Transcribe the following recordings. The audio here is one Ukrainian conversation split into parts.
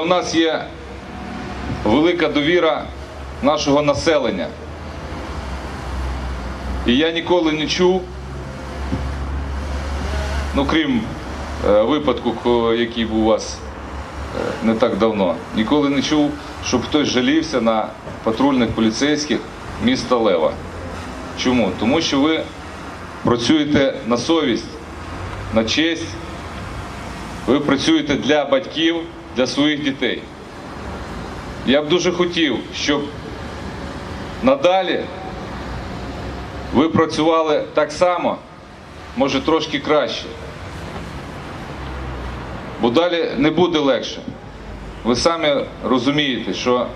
У нас є велика довіра нашого населення. І я ніколи не чув, ну крім е, випадку, який був у вас е, не так давно, ніколи не чув, щоб хтось жалівся на патрульних поліцейських міста Лева. Чому? Тому що ви працюєте на совість, на честь, ви працюєте для батьків, для своїх дітей. Я б дуже хотів, щоб надалі ви працювали так само, може трошки краще. Бо далі не буде легше. Ви самі розумієте, що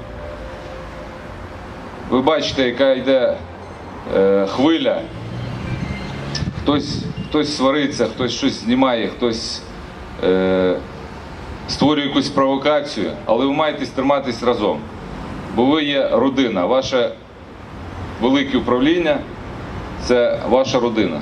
ви бачите, яка йде е, хвиля. Хтось, хтось свариться, хтось щось знімає, хтось е, створює якусь провокацію, але ви маєте триматись разом. Бо ви є родина, ваше велике управління це ваша родина.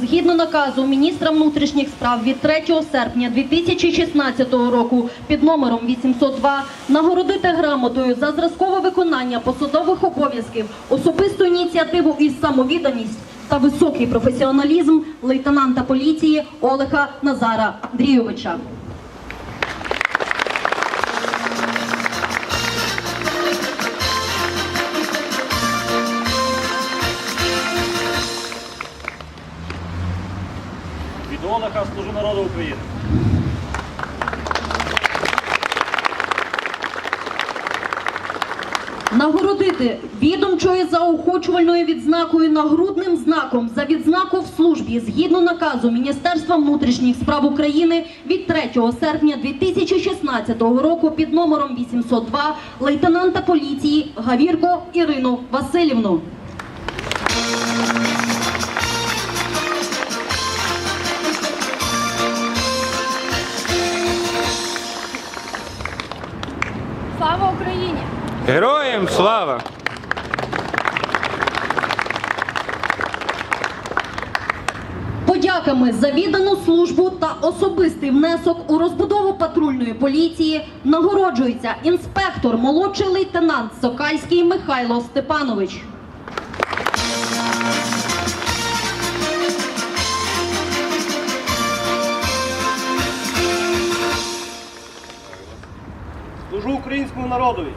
Згідно наказу міністра внутрішніх справ від 3 серпня 2016 року під номером 802 нагородити грамотою за зразкове виконання посадових обов'язків, особисту ініціативу і самовідданість та високий професіоналізм лейтенанта поліції Олега Назара Андрійовича. Народу України. Нагородити відомчою заохочувальною відзнакою нагрудним знаком за відзнаку в службі згідно наказу Міністерства внутрішніх справ України від 3 серпня 2016 року під номером 802 лейтенанта поліції Гавірко Ірину Васильівну. Слава Україні! Героям слава! Подяками за віддану службу та особистий внесок у розбудову патрульної поліції нагороджується інспектор молодший лейтенант Сокальський Михайло Степанович. Народові.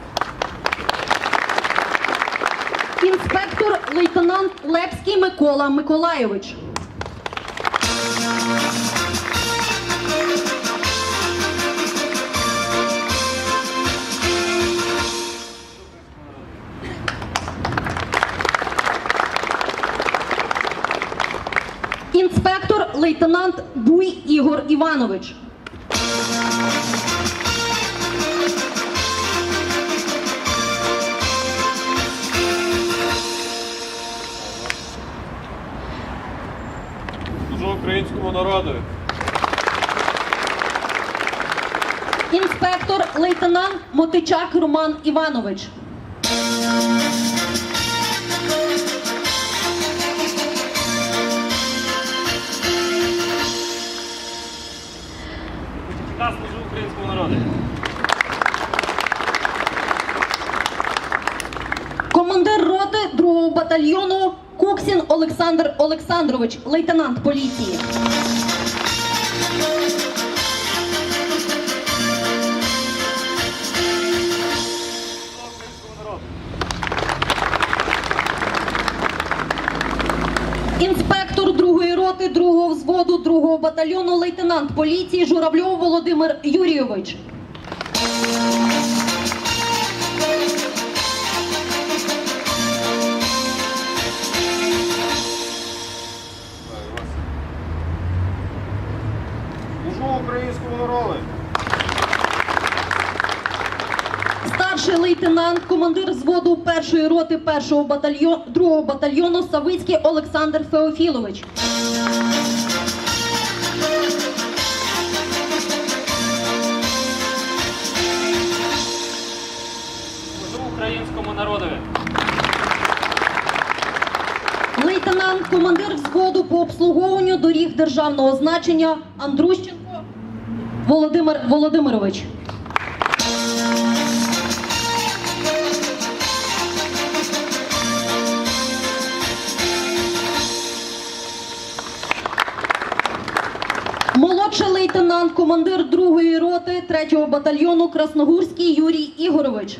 Інспектор лейтенант Лепський Микола Миколайович. Інспектор лейтенант Буй Ігор Іванович. Народові. Інспектор лейтенант Мотичак Роман Іванович. Служу українському. Командир роти 2-го батальйону Куксін Олександр Олександрович, лейтенант поліції. 2-го батальйону лейтенант поліції Журавльов Володимир Юрійович. Служу українському народу. Старший лейтенант, командир взводу 1-ї роти 1-го батальйону 2-го батальйону Савицький Олександр Феофілович. командир взводу по обслуговуванню доріг державного значення Андрущенко Володимир Володимирович. Молодший лейтенант, командир 2-ї роти 3-го батальйону Красногурський Юрій Ігорович.